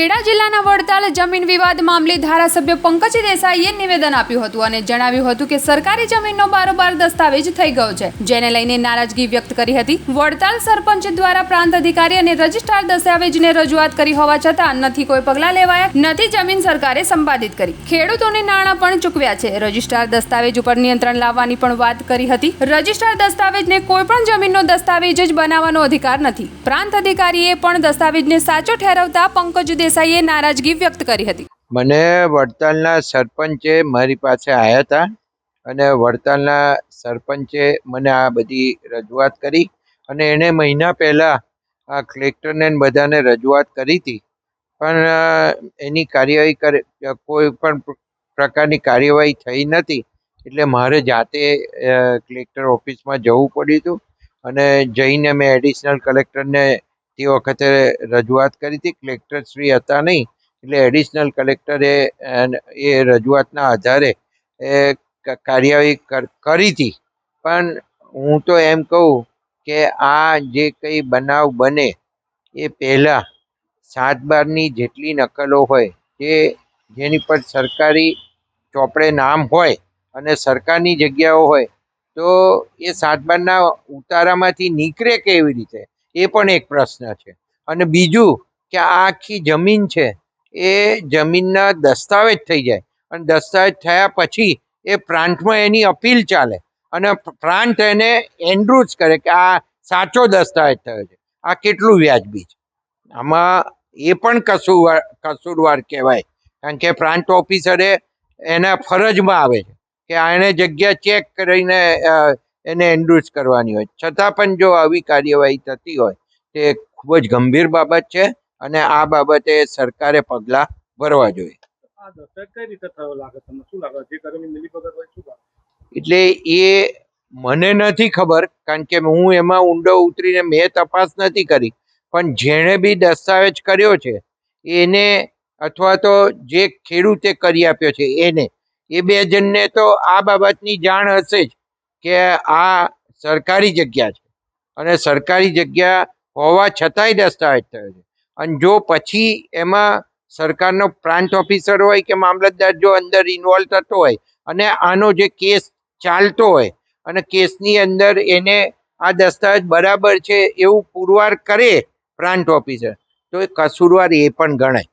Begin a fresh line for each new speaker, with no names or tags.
ખેડા જિલ્લાના વડતાલ જમીન વિવાદ મામલે ધારાસભ્ય પંકજ દેસાઈએ નિવેદન આપ્યું હતું અને જણાવ્યું હતું કે સરકારી જમીનનો બારોબાર દસ્તાવેજ થઈ ગયો છે. જેને લઈને નારાજગી વ્યક્ત કરી હતી. વડતાલ સરપંચ દ્વારા પ્રાંત અધિકારી અને રજિસ્ટ્રાર દસ્તાવેજને રજૂઆત કરી હોવા છતાં નથી કોઈ પગલાં લેવાયા, નથી જમીન સરકારે સંપાદિત કરી. ખેડૂતોને નાણાં પણ ચૂકવ્યા છે. રજિસ્ટ્રાર દસ્તાવેજ ઉપર નિયંત્રણ લાવવાની પણ વાત કરી હતી. રજિસ્ટ્રાર દસ્તાવેજને કોઈ પણ જમીનનો દસ્તાવેજ જ બનાવવાનો અધિકાર નથી. પ્રાંત અધિકારીએ પણ દસ્તાવેજને સાચો ઠેરવતા પંકજ દેસાઈએ નારાજગી વ્યક્ત કરી હતી.
મને વડતાલના સરપંચે મારી પાસે આવ્યા હતા અને વડતાલના સરપંચે મને આ બધી રજૂઆત કરી અને એણે મહિના પહેલાં આ કલેક્ટરને બધાને રજૂઆત કરી હતી. પણ એની કાર્યવાહી કરે કોઈ પણ પ્રકારની કાર્યવાહી થઈ નથી એટલે મારે જાતે કલેક્ટર ઓફિસમાં જવું પડ્યું હતું અને જઈને મેં એડિશનલ કલેક્ટરને તે વખતે રજૂઆત કરી હતી. કલેક્ટર શ્રી હતા નહીં. એટલે એડિશનલ કલેક્ટરે એ રજૂઆતના આધારે એ કાર્યવાહી કર- હતી. પણ હું તો એમ કહું કે આ જે કંઈ બનાવ બને એ પહેલાં સાત બારની જેટલી નકલો હોય, જે જેની પર સરકારી ચોપડે નામ હોય અને સરકારની જગ્યાઓ હોય, તો એ સાત બારના ઉતારામાંથી નીકળે કેવી રીતે? એ પણ એક પ્રશ્ન છે. અને બીજું કે આ આખી જમીન છે એ જમીનના દસ્તાવેજ થઈ જાય. અને દસ્તાવેજ થયા પછી એ પ્રાંતમાં એની અપીલ ચાલે. અને પ્રાંત એને એન્ડ્રુજ કરે કે આ સાચો દસ્તાવેજ થયો છે. આ કેટલું વ્યાજબી છે. આમાં એ પણ કસુરવાર કસૂરવાર કહેવાય. કારણ કે પ્રાંત ઓફિસરે એના ફરજમાં આવે છે. કે આને જગ્યા ચેક કરીને એને એન્ડ્રુસ કરવાની હોય. છતાં પણ જો આવી કાર્યવાહી થતી હોય તે ખૂબ જ ગંભીર બાબત છે અને આ બાબતે સરકારે પગલાં ભરવા જોઈએ. એટલે એ મને નથી ખબર કારણ કે હું એમાં ઊંડો ઉતરીને મેં તપાસ નથી કરી. પણ જેણે બી દસ્તાવેજ કર્યો છે એને અથવા તો જે ખેડૂતે કરી આપ્યો છે એને એ બે જણને તો આ બાબતની જાણ હશે જ. કે આ સરકારી જગ્યા છે. અને સરકારી જગ્યા હોવા છતાંય દસ્તાવેજ થયો છે. અને જો પછી એમાં સરકારનો પ્રાંત ઓફિસર હોય કે મામલતદાર જો અંદર ઇન્વોલ્વ થતો હોય અને આનો જે કેસ ચાલતો હોય અને કેસની અંદર એને આ દસ્તાવેજ બરાબર છે એવું પુરવાર કરે પ્રાંત ઓફિસર, તો એ કસૂરવાર એ પણ ગણાય.